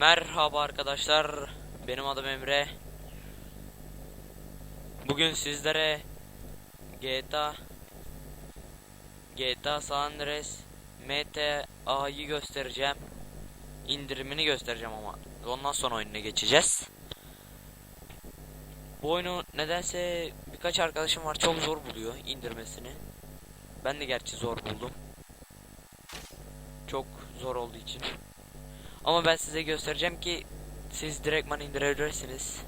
Merhaba arkadaşlar. Benim adım Emre. Bugün sizlere GTA GTA San Andreas MTA'yı göstereceğim. İndirimini göstereceğim ama ondan sonra oyununa geçeceğiz. Bu oyunu nedense birkaç arkadaşım var çok zor buluyor indirmesini. Ben de gerçi zor buldum. Çok zor olduğu için. Ama ben size göstereceğim ki siz direktman indirebilirsiniz.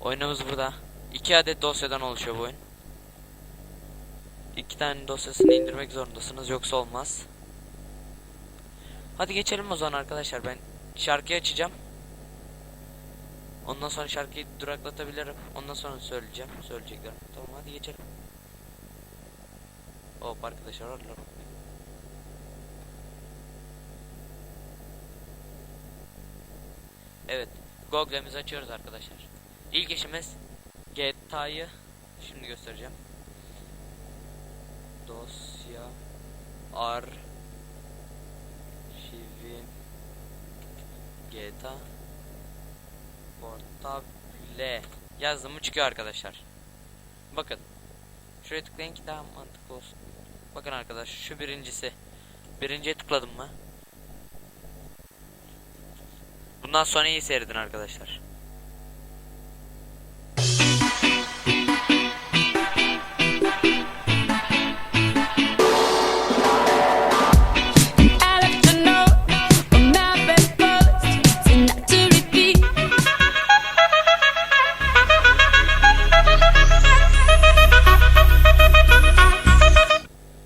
Oyunumuz burada. İki adet dosyadan oluşuyor bu oyun. İki tane dosyasını indirmek zorundasınız yoksa olmaz. Hadi geçelim o zaman arkadaşlar ben şarkıyı açacağım. Ondan sonra şarkıyı duraklatabilirim. Ondan sonra söyleyeceğim. Söyleyeceklerim. Tamam hadi geçelim. Hop arkadaşlar oralar. Evet. Google'imizi açıyoruz arkadaşlar. İlk işimiz GTA'yı şimdi göstereceğim. Dosya arşivim GTA Portable yazdım mı çıkıyor arkadaşlar. Bakın. Şuraya tıklayın ki daha mantıklı olsun. Bakın arkadaş şu birincisi. Birinciye tıkladım mı? Bundan sonra iyi seyredin arkadaşlar.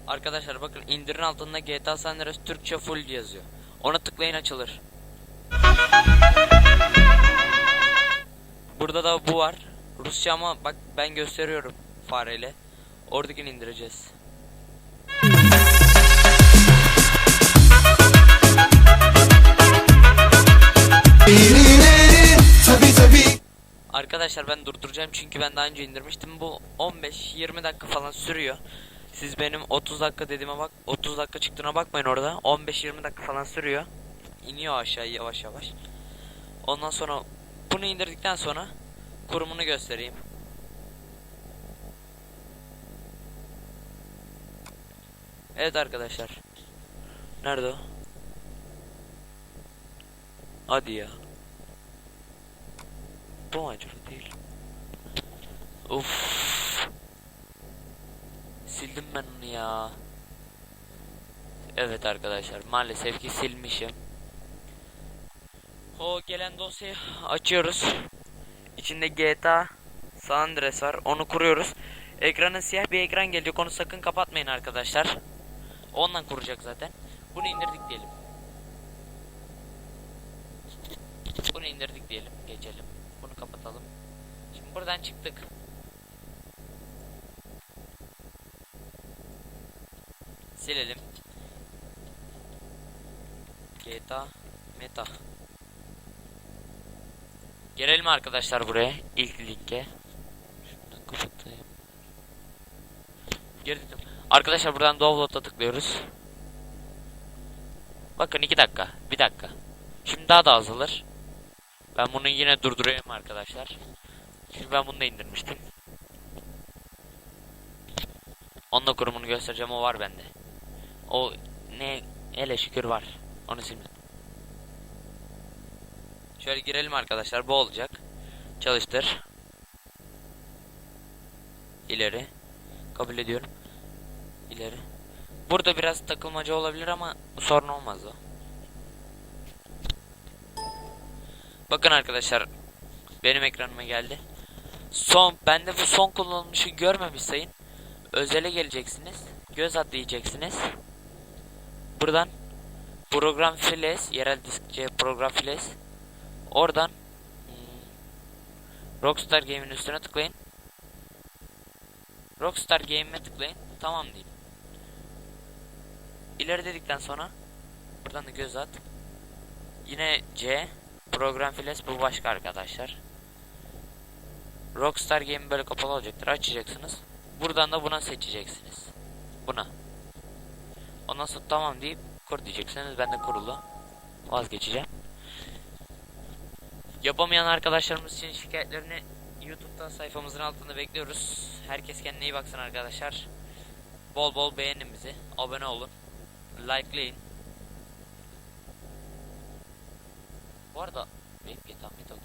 Arkadaşlar bakın indirin altında GTA San Andreas Türkçe full yazıyor. Ona tıklayın açılır. Burada da bu var. Rusça ama bak ben gösteriyorum fareyle. Oradakini indireceğiz. Arkadaşlar ben durduracağım çünkü ben daha önce indirmiştim. Bu 15-20 dakika falan sürüyor. Siz benim 30 dakika dediğime bak 30 dakika çıktığına bakmayın orada. 15-20 dakika falan sürüyor. İniyor aşağı yavaş yavaş. Ondan sonra bunu indirdikten sonra kurumunu göstereyim. Evet arkadaşlar. Nerede o? Hadi ya. Bu mu acaba değil? Uf. Sildim ben onu ya. Evet arkadaşlar maalesef ki silmişim. O gelen dosyayı açıyoruz. İçinde GTA San Andreas var. Onu kuruyoruz. Ekranın siyah bir ekran gelecek. Onu sakın kapatmayın arkadaşlar. Ondan kuracak zaten. Bunu indirdik diyelim. Bunu indirdik diyelim. Geçelim. Bunu kapatalım. Şimdi buradan çıktık. Silelim. GTA Meta. Gelelim arkadaşlar buraya. ilk linke. Şunu kapatayım. Girdim. Arkadaşlar buradan download'a tıklıyoruz. Bakın 2 dakika. 1 dakika. Şimdi daha da azalır. Ben bunu yine durdurayım arkadaşlar. Çünkü ben bunu da indirmiştim. Onunla kurumunu göstereceğim o var bende. O ne hele şükür var. Onu silmedim. Şöyle girelim arkadaşlar bu olacak. Çalıştır. İleri. Kabul ediyorum. İleri. Burada biraz takılmaca olabilir ama sorun olmaz o. Bakın arkadaşlar benim ekranıma geldi. Son bende bu son kullanılmışı görmemiş sayın. Özele geleceksiniz. Göz at diyeceksiniz. Buradan program files yerel diskçe program files. Oradan hmm, Rockstar Game'in üstüne tıklayın. Rockstar Game'e tıklayın. Tamam deyin. İleri dedikten sonra buradan da göz at. Yine C Program Files bu başka arkadaşlar. Rockstar Game böyle kapalı olacaktır. Açacaksınız. Buradan da buna seçeceksiniz. Buna. Ondan sonra tamam deyip kur diyeceksiniz. Ben de kurulu. Vazgeçeceğim. Yapamayan arkadaşlarımız için şikayetlerini YouTube'da sayfamızın altında bekliyoruz. Herkes kendine iyi baksın arkadaşlar. Bol bol beğenin bizi. Abone olun. Likelayın. Bu arada benim yatağım yatak.